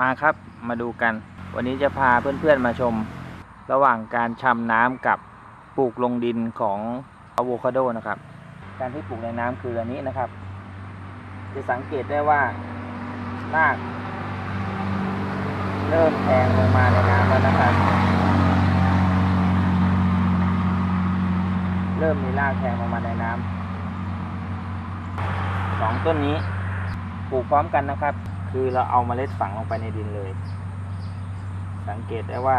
มาครับมาดูกัน วันนี้จะพาเพื่อนๆมาชม ระหว่างการชำน้ำกับปลูกลงดินของอะโวคาโดนะครับ การที่ปลูกในน้ำคืออันนี้นะครับ จะสังเกตได้ว่ารากเริ่มแทงลงมาในน้ำแล้วนะครับ เริ่มมีรากแทงลงมาในน้ำสองต้นนี้ปลูกพร้อมกันนะครับ คือเราเอาเมล็ดฝังลงไปในดินเลย สังเกตได้ว่า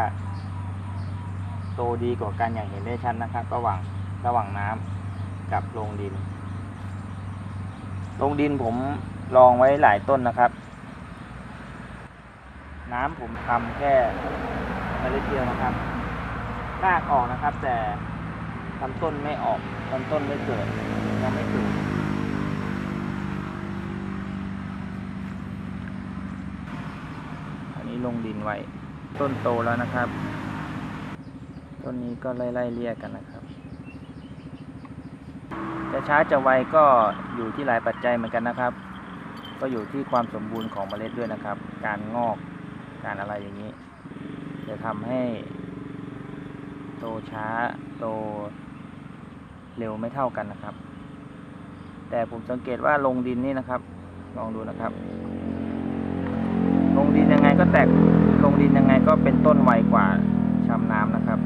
โตดีกว่ากันอย่างเห็นได้ชัดนะครับ ระหว่างระหว่างน้ำกับลงดิน ลงดินผมลองไว้หลายต้นนะครับ น้ำผมทำแค่เมล็ดเดียวนะครับรากออกนะครับ แต่ลำต้นไม่ออกลำต้นไม่เกิดยังไม่เกิด อันนี้ ลงดินไว้ ต้นโตแล้วนะครับ ต้นนี้ก็ไล่ๆเรียกกันนะครับ จะช้าจะไวก็อยู่ที่หลายปัจจัยเหมือนกันนะครับ ก็อยู่ที่ความสมบูรณ์ของเมล็ดด้วยนะครับ การงอกการอะไรอย่างนี้ จะทำให้ โตช้าโตเร็วไม่เท่ากันนะครับ แต่ผมสังเกตว่าลงดินนี่นะครับ ลองดูนะครับ ลงดินยังไงก็แตกลงดินยังไงก็เป็นต้นไวกว่าชำน้ำนะครับ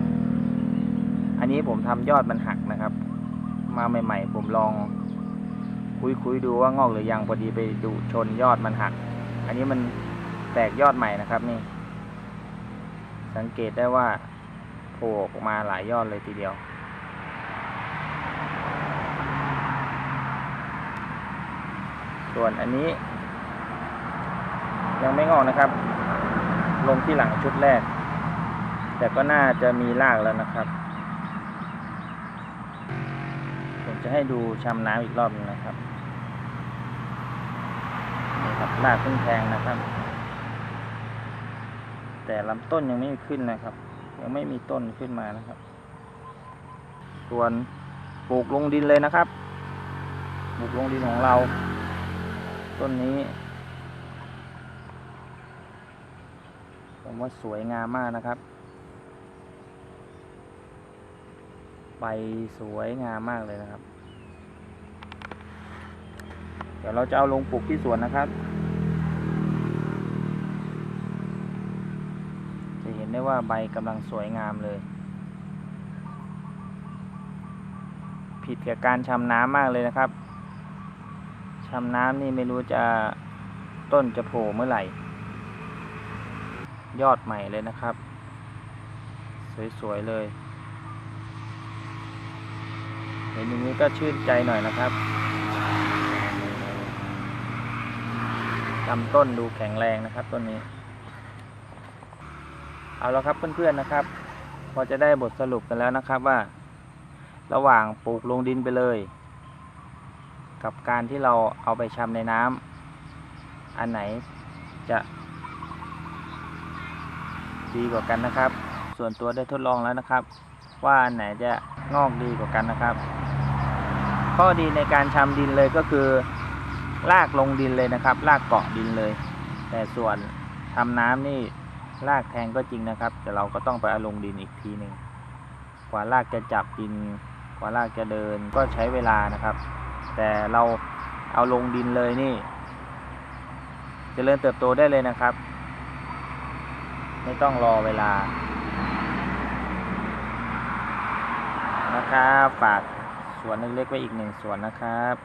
อันนี้ผมทำยอดมันหักนะครับ มาใหม่ ๆ ผมลองคุยคุยๆดูว่างอกหรือยังพอดีไปดูชนยอดมันหัก อันนี้มันแตกยอดใหม่นะครับนี่ สังเกตได้ว่าโผล่ออกมาหลายยอดเลยทีเดียว ส่วนอันนี้ ยังไม่งอกนะครับ ลงที่หลังชุดแรก แต่ก็น่าจะมีรากแล้วนะครับ ผมจะให้ดูชำน้ำอีกรอบหนึงนะครับนี่ครับรากเพิ่งแทงนะครับ แต่ลำต้นยังไม่ขึ้นนะครับ ยังไม่มีต้นขึ้นมานะครับ ส่วนปลูกลงดินเลยนะครับปลูกลงดินของเรา ต้นนี้ ผมว่าสวยงามมากนะครับใบสวยงามมากเลยนะครับ เดี๋ยวเราจะเอาลงปลูกที่สวนนะครับ จะเห็นได้ว่าใบกำลังสวยงามเลย ผิดกับการชำน้ำมากเลยนะครับชำน้ำนี่ไม่รู้จะต้นจะโผล่เมื่อไหร่ ยอดใหม่เลยนะครับ สวย ๆ เลย เห็นอย่างนี้ก็ชื่นใจหน่อยนะครับลำต้นดูแข็งแรงนะครับต้นนี้ เอาแล้วครับเพื่อนๆนะครับ พอจะได้บทสรุปกันแล้วนะครับว่า ระหว่างปลูกลงดินไปเลย กับการที่เราเอาไปชำในน้ำอันไหนจะ ดีกว่ากันนะครับ ส่วนตัวได้ทดลองแล้วนะครับ ว่าอันไหนจะงอกดีกว่ากันนะครับ ข้อดีในการชำดินเลยก็คือลากลงดินเลยนะครับลากเกาะดินเลย แต่ส่วนทำน้ำนี่ลากแทงก็จริงนะครับ แต่เราก็ต้องไปเอาลงดินอีกทีหนึ่งกว่าลากจะจับดิน กว่าลากจะเดินก็ใช้เวลานะครับ แต่เราเอาลงดินเลยนี่จเจริญเติบโตได้เลยนะครับ ไม่ต้องรอเวลา นะครับ ฝากสวนเล็กๆไว้อีกหนึ่งสวนนะครับ